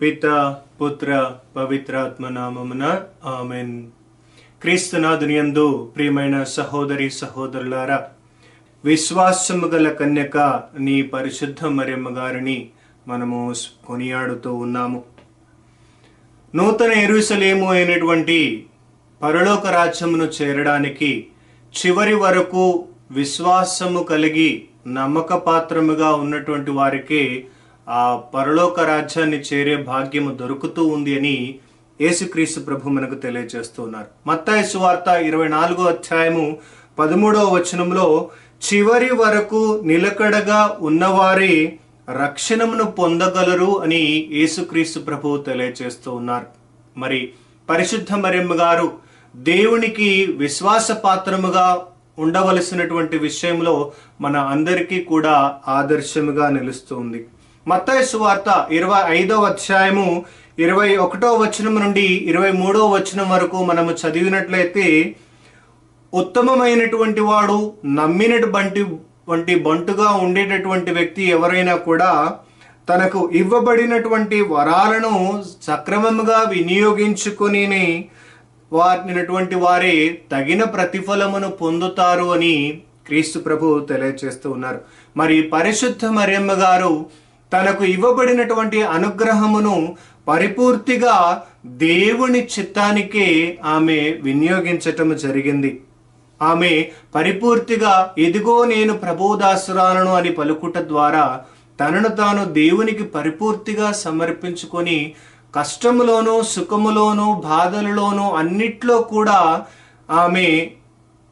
పిత పుత్ర పవిత్రాత్మ నామమున ఆమెన్. క్రీస్తునాథునియందు ప్రియమైన సహోదరి సహోదరులారా విశ్వాసము గల కన్యక నీ పరిశుద్ధ మరియమ్మ గారిని మనము కొనియాడుతూ ఉన్నాము. నూతన ఎరుసలేము అయినటువంటి పరలోక రాజ్యమును చేరడానికి చివరి వరకు విశ్వాసము కలిగి నమ్మక పాత్రముగా ఉన్నటువంటి వారికి ఆ పరలోక రాజ్యాన్ని చేరే భాగ్యము దొరుకుతూ ఉంది అని యేసుక్రీస్తు ప్రభు మనకు తెలియజేస్తున్నారు మత్తాయి సువార్త ఇరవై నాలుగో అధ్యాయము పదమూడవ వచనంలో చివరి వరకు నిలకడగా ఉన్నవారే రక్షణమును పొందగలరు అని యేసుక్రీస్తు ప్రభు తెలియజేస్తూ ఉన్నారు. మరి పరిశుద్ధ మరియమ్మ గారు దేవునికి విశ్వాస పాత్రముగా ఉండవలసినటువంటి విషయంలో మన అందరికీ కూడా ఆదర్శముగా నిలుస్తుంది మత్తాయి సువార్త ఇరవై ఐదో అధ్యాయము ఇరవై ఒకటో వచనం నుండి ఇరవై మూడో వచనం వరకు మనము చదివినట్లయితే ఉత్తమమైనటువంటి వాడు నమ్మిన బంటి వంటి బంటుగా ఉండేటటువంటి వ్యక్తి ఎవరైనా కూడా తనకు ఇవ్వబడినటువంటి వరాలను సక్రమంగా వినియోగించుకుని వారినటువంటి వారే తగిన ప్రతిఫలమును పొందుతారు అని క్రీస్తు ప్రభు తెలియజేస్తూ ఉన్నారు. మరి పరిశుద్ధ మరియమ్మ గారు తనకు ఇవ్వబడినటువంటి అనుగ్రహమును పరిపూర్తిగా దేవుని చిత్తానికే ఆమె వినియోగించటం జరిగింది. ఆమె పరిపూర్తిగా ఎదిగో నేను ప్రభుదాసురాలను అని పలుకుట ద్వారా తనను తాను దేవునికి పరిపూర్తిగా సమర్పించుకొని కష్టములోనూ సుఖములోనూ బాధలలోనూ అన్నిట్లో కూడా ఆమె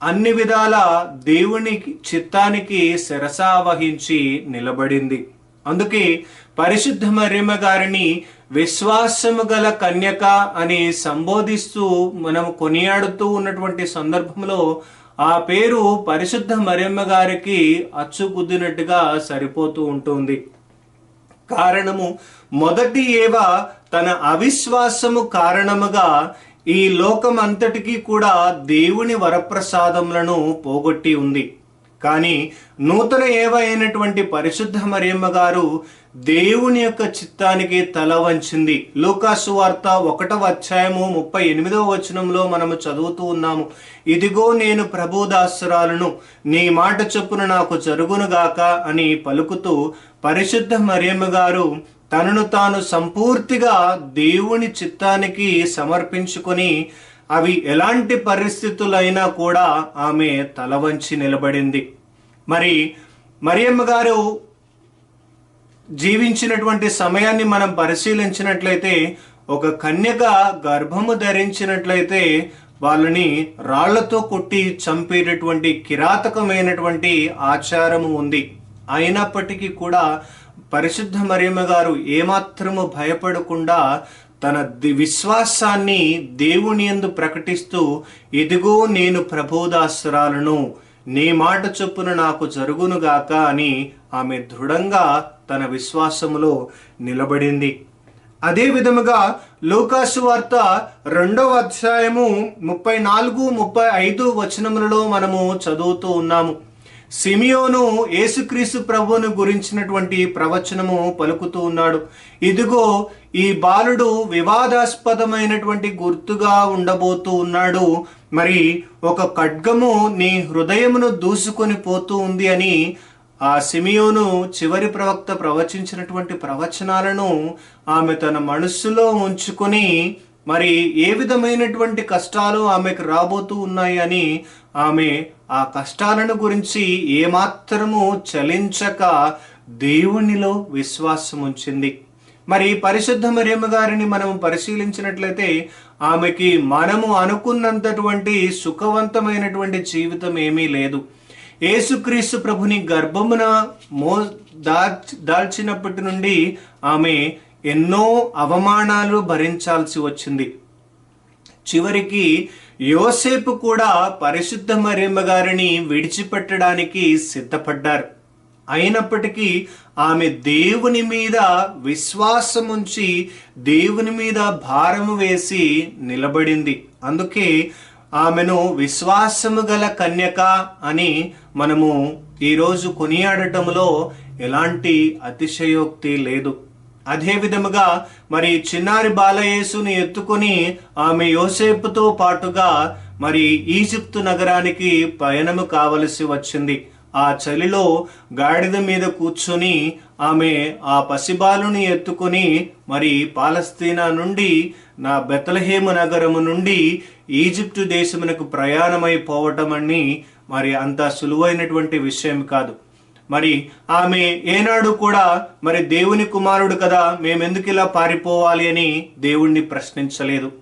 అన్ని విధాల దేవుని చిత్తానికి శిరసా వహించి నిలబడింది. అందుకే పరిశుద్ధ మరియమ్మ గారిని విశ్వాసము గల కన్యక అని సంబోధిస్తూ మనం కొనియాడుతూ ఉన్నటువంటి సందర్భంలో ఆ పేరు పరిశుద్ధ మరియమ్మ గారికి అచ్చుకుద్దినట్టుగా సరిపోతూ ఉంటుంది. కారణము మొదటి ఏవ తన అవిశ్వాసము కారణముగా ఈ లోకం అంతటికీ కూడా దేవుని వరప్రసాదములను పోగొట్టి ఉంది. కానీ నూతన ఏవ అయినటువంటి పరిశుద్ధ మరియమ్మ గారు దేవుని యొక్క చిత్తానికి తల వంచింది. లూకాసు వార్త ఒకటవ అధ్యాయము ముప్పై ఎనిమిదవ వచనంలో మనము చదువుతూ ఉన్నాము. ఇదిగో నేను ప్రభుదాసురాలను నీ మాట చొప్పున నాకు జరుగునుగాక అని పలుకుతూ పరిశుద్ధ మరియమ్మ గారు తనను తాను సంపూర్తిగా దేవుని చిత్తానికి సమర్పించుకొని అవి ఎలాంటి పరిస్థితులైనా కూడా ఆమె తల వంచి నిలబడింది. మరి మరియమ్మ గారు జీవించినటువంటి సమయాన్ని మనం పరిశీలించినట్లయితే ఒక కన్యక గర్భము ధరించినట్లయితే వాళ్ళని రాళ్ళతో కొట్టి చంపేటటువంటి కిరాతకమైనటువంటి ఆచారము ఉంది. అయినప్పటికీ కూడా పరిశుద్ధ మరియమ్మ గారు ఏమాత్రము భయపడకుండా తన ది- విశ్వాసాన్ని దేవుని యందు ప్రకటిస్తూ ఇదిగో నేను ప్రబోధాస్త్రాలను నీ మాట చొప్పున నాకు జరుగునుగాక అని ఆమె దృఢంగా తన విశ్వాసములో నిలబడింది. అదే విధముగా లూకాసు వార్త రెండవ అధ్యాయము ముప్పై నాలుగు ముప్పై ఐదు వచనములలో మనము చదువుతూ ఉన్నాము. సిమియోను యేసుక్రీస్తు ప్రభువును గురించినటువంటి ప్రవచనము పలుకుతూ ఉన్నాడు. ఇదిగో ఈ బాలుడు వివాదాస్పదమైనటువంటి గుర్తుగా ఉండబోతూ ఉన్నాడు. మరి ఒక ఖడ్గము నీ హృదయమును దూసుకొని పోతూ ఉంది అని ఆ సిమియోను చివరి ప్రవక్త ప్రవచించినటువంటి ప్రవచనాలను ఆమె తన మనస్సులో ఉంచుకొని మరి ఏ విధమైనటువంటి కష్టాలు ఆమెకు రాబోతూ ఉన్నాయి అని ఆమె ఆ కష్టాలను గురించి ఏమాత్రము చలించక దేవునిలో విశ్వాసం ఉంచింది. మరి పరిశుద్ధ మరియమ్మ గారిని మనం పరిశీలించినట్లయితే ఆమెకి మనము అనుకున్నంతటువంటి సుఖవంతమైనటువంటి జీవితం ఏమీ లేదు. యేసుక్రీస్తు ప్రభుని గర్భమున మో దాల్చినప్పటి నుండి ఆమె ఎన్నో అవమానాలు భరించాల్సి వచ్చింది. చివరికి యోసేపు కూడా పరిశుద్ధ మరియమ్మ గారిని విడిచిపెట్టడానికి సిద్ధపడ్డారు. అయినప్పటికీ ఆమె దేవుని మీద విశ్వాసం ఉంచి దేవుని మీద భారము వేసి నిలబడింది. అందుకే ఆమెను విశ్వాసము గల కన్యక అని మనము ఈరోజు కొనియాడటంలో ఎలాంటి అతిశయోక్తి లేదు. అదే విధముగా మరి చిన్నారి బాలయేసుని ఎత్తుకొని ఆమె యోసేపుతో పాటుగా మరి ఈజిప్తు నగరానికి పయనము కావలసి వచ్చింది. ఆ చలిలో గాడిద మీద కూర్చొని ఆమె ఆ పసిబాలుని ఎత్తుకొని మరి పాలస్తీనా నుండి నా బెతలహేము నగరము నుండి ఈజిప్టు దేశమునకు ప్రయాణమైపోవటం అని మరి అంత సులువైనటువంటి విషయం కాదు. మరి ఆమె ఏనాడు కూడా మరి దేవుని కుమారుడు కదా మేమెందుకు ఇలా పారిపోవాలి అని దేవుణ్ణి ప్రశ్నించలేదు.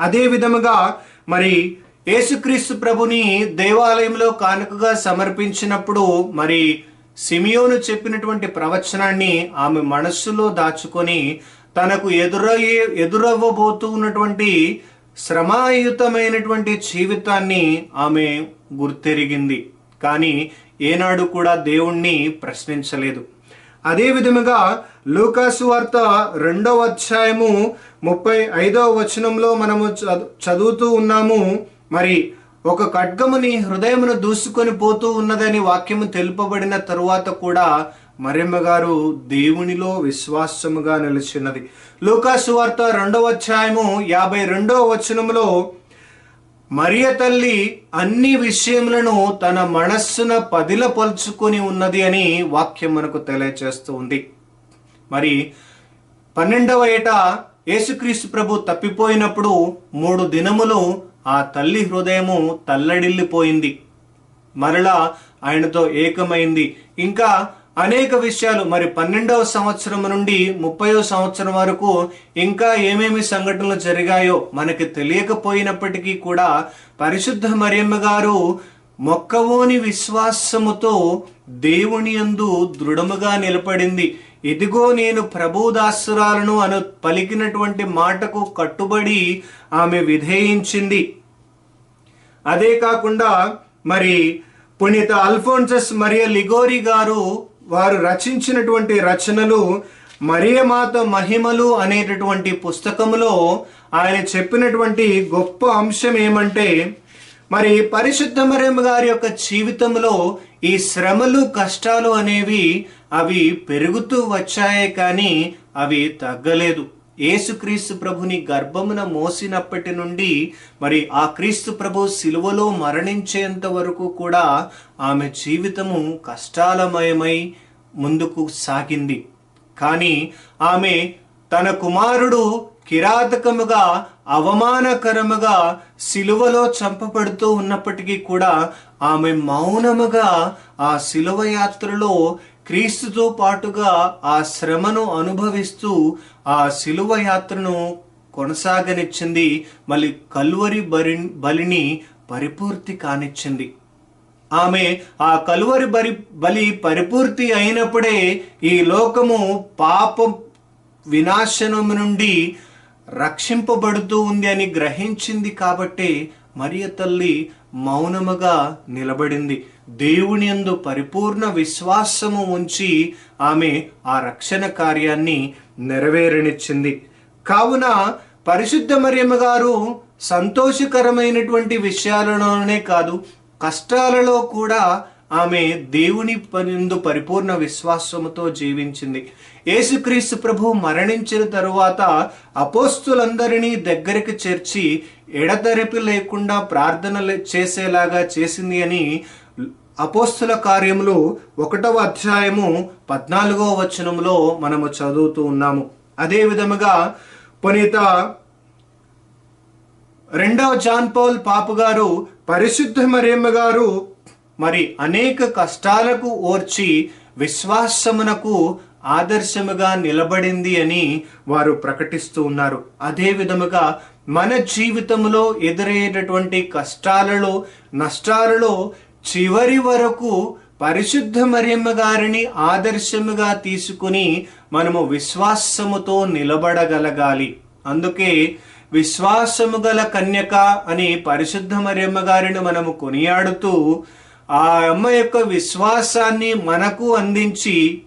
అదే విధముగా మరి యేసుక్రీస్తు ప్రభుని దేవాలయంలో కానుకగా సమర్పించినప్పుడు మరి సిమియోను చెప్పినటువంటి ప్రవచనాన్ని ఆమె మనస్సులో దాచుకొని తనకు ఎదురయ్యే ఎదురవ్వబోతూ ఉన్నటువంటి శ్రమాయుతమైనటువంటి జీవితాన్ని ఆమె గుర్తెరిగింది. కానీ ఏనాడు కూడా దేవుణ్ణి ప్రశ్నించలేదు. అదే విధముగా లూకాసు వార్త రెండవ అధ్యాయము ముప్పై ఐదవ వచనంలో మనము చదు- చదువుతూ ఉన్నాము. మరి ఒక ఖడ్గము నీ హృదయమును దూసుకొని పోతూ ఉన్నదని వాక్యము తెలుపబడిన తరువాత కూడా మరియమ్మ గారు దేవునిలో విశ్వాసముగా నిలిచినది. లూకాసు వార్త రెండవ అధ్యాయము యాభై రెండవ వచనములో మరియ తల్లి అన్ని విషయములను తన మనస్సున పదిలపలుచుకొని ఉన్నది అని వాక్యం మనకు తెలియచేస్తూ ఉంది. మరి పన్నెండవ ఏట యేసుక్రీస్తు ప్రభు తప్పిపోయినప్పుడు మూడు దినములు ఆ తల్లి హృదయము తల్లడిల్లిపోయింది. మరలా ఆయనతో ఏకమైంది. ఇంకా అనేక విషయాలు. మరి పన్నెండవ సంవత్సరం నుండి ముప్పయో సంవత్సరం వరకు ఇంకా ఏమేమి సంఘటనలు జరిగాయో మనకి తెలియకపోయినప్పటికీ కూడా పరిశుద్ధ మరియమ్మ గారు మొక్కవోని విశ్వాసముతో దేవుని యందు దృఢముగా నిలబడింది. ఇదిగో నేను ప్రభుదాసురాలను అను పలికినటువంటి మాటకు కట్టుబడి ఆమె విధేయించింది. అదే కాకుండా మరి పునీత అల్ఫోన్సస్ మరియ లిగోరి గారు వారు రచించినటువంటి రచనలు మరియమాత మహిమలు అనేటటువంటి పుస్తకములో ఆయన చెప్పినటువంటి గొప్ప అంశం ఏమంటే మరి పరిశుద్ధ మరియమ్మ గారి యొక్క జీవితంలో ఈ శ్రమలు కష్టాలు అనేవి అవి పెరుగుతూ వచ్చాయే కానీ అవి తగ్గలేదు. యేసుక్రీస్తు ప్రభుని గర్భమున మోసినప్పటి నుండి మరి ఆ క్రీస్తు ప్రభు సిలువలో మరణించేంత వరకు కూడా ఆమె జీవితము కష్టాలమయమై ముందుకు సాగింది. కానీ ఆమె తన కుమారుడు కిరాతకముగా అవమానకరముగా సిలువలో చంపబడుతూ ఉన్నప్పటికీ కూడా ఆమె మౌనముగా ఆ సిలువ యాత్రలో క్రీస్తుతో పాటుగా ఆ శ్రమను అనుభవిస్తూ ఆ శిలువ యాత్రను కొనసాగనిచ్చింది మళ్ళీ కల్వరి బరి బలిని పరిపూర్తి కానిచ్చింది. ఆమె ఆ కలువరి బరి బలి పరిపూర్తి అయినప్పుడే ఈ లోకము పాపం వినాశనము నుండి రక్షింపబడుతూ ఉంది అని గ్రహించింది కాబట్టి మరియ తల్లి మౌనముగా నిలబడింది. దేవుని యందు పరిపూర్ణ విశ్వాసము ఉంచి ఆమె ఆ రక్షణ కార్యాన్ని నెరవేరనిచ్చింది. కావున పరిశుద్ధ మరియమ్మ గారు సంతోషకరమైనటువంటి విషయాలలోనే కాదు కష్టాలలో కూడా ఆమె దేవుని పనిందు పరిపూర్ణ విశ్వాసముతో జీవించింది. యేసుక్రీస్తు ప్రభు మరణించిన తరువాత అపోస్తులందరినీ దగ్గరికి చేర్చి ఎడతెరిపి లేకుండా ప్రార్థన చేసేలాగా చేసింది అని అపోస్తుల కార్యములు ఒకటవ అధ్యాయము పద్నాలుగవ వచనములో మనము చదువుతూ ఉన్నాము. అదే విధముగా పునీత రెండవ జాన్ పౌల్ పాపు గారు పరిశుద్ధ మరేమ్మ గారు మరి అనేక కష్టాలకు ఓర్చి విశ్వాసమునకు ఆదర్శముగా నిలబడింది అని వారు ప్రకటిస్తూ ఉన్నారు. అదే విధముగా మన జీవితంలో ఎదురయ్యేటటువంటి కష్టాలలో నష్టాలలో చివరి వరకు పరిశుద్ధ మరియమ్మ గారిని ఆదర్శముగా తీసుకుని మనము విశ్వాసముతో నిలబడగలగాలి. అందుకే విశ్వాసము గల కన్యక అని పరిశుద్ధ మరియమ్మ గారిని మనము కొనియాడుతూ ఆ అమ్మ యొక్క విశ్వాసాన్ని మనకు అందించి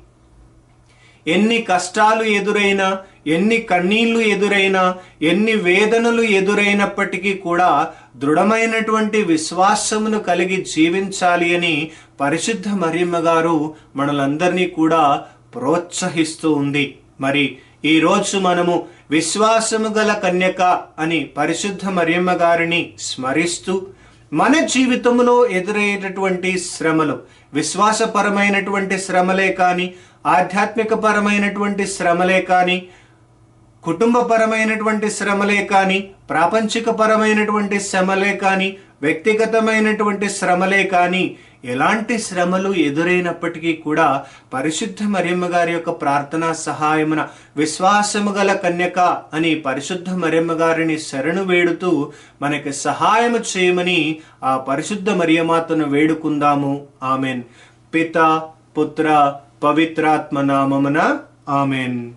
ఎన్ని కష్టాలు ఎదురైనా ఎన్ని కన్నీళ్ళు ఎదురైనా ఎన్ని వేదనలు ఎదురైనప్పటికీ కూడా దృఢమైనటువంటి విశ్వాసమును కలిగి జీవించాలి అని పరిశుద్ధ మరియమ్మ గారు మనలందరినీ కూడా ప్రోత్సహిస్తూ ఉంది. మరి ఈరోజు మనము విశ్వాసము గల కన్యక అని పరిశుద్ధ మరియమ్మ గారిని స్మరిస్తూ మన జీవితంలో ఎదురయ్యేటటువంటి శ్రమలు విశ్వాసపరమైనటువంటి శ్రమలే కానీ ఆధ్యాత్మికపరమైనటువంటి శ్రమలే కానీ కుటుంబపరమైనటువంటి శ్రమలే కానీ ప్రాపంచికపరమైనటువంటి శ్రమలే కానీ వ్యక్తిగతమైనటువంటి శ్రమలే కానీ ఎలాంటి శ్రమలు ఎదురైనప్పటికీ కూడా పరిశుద్ధ మరియమ్మ గారి యొక్క ప్రార్థనా సహాయమున విశ్వాసము గల కన్యక అని పరిశుద్ధ మరియమ్మ గారిని శరణు వేడుతూ మనకి సహాయము చేయమని ఆ పరిశుద్ధ మరియమాతను వేడుకుందాము. ఆమెన్. పిత పుత్ర పవిత్రాత్మ నామమున ఆమెన్.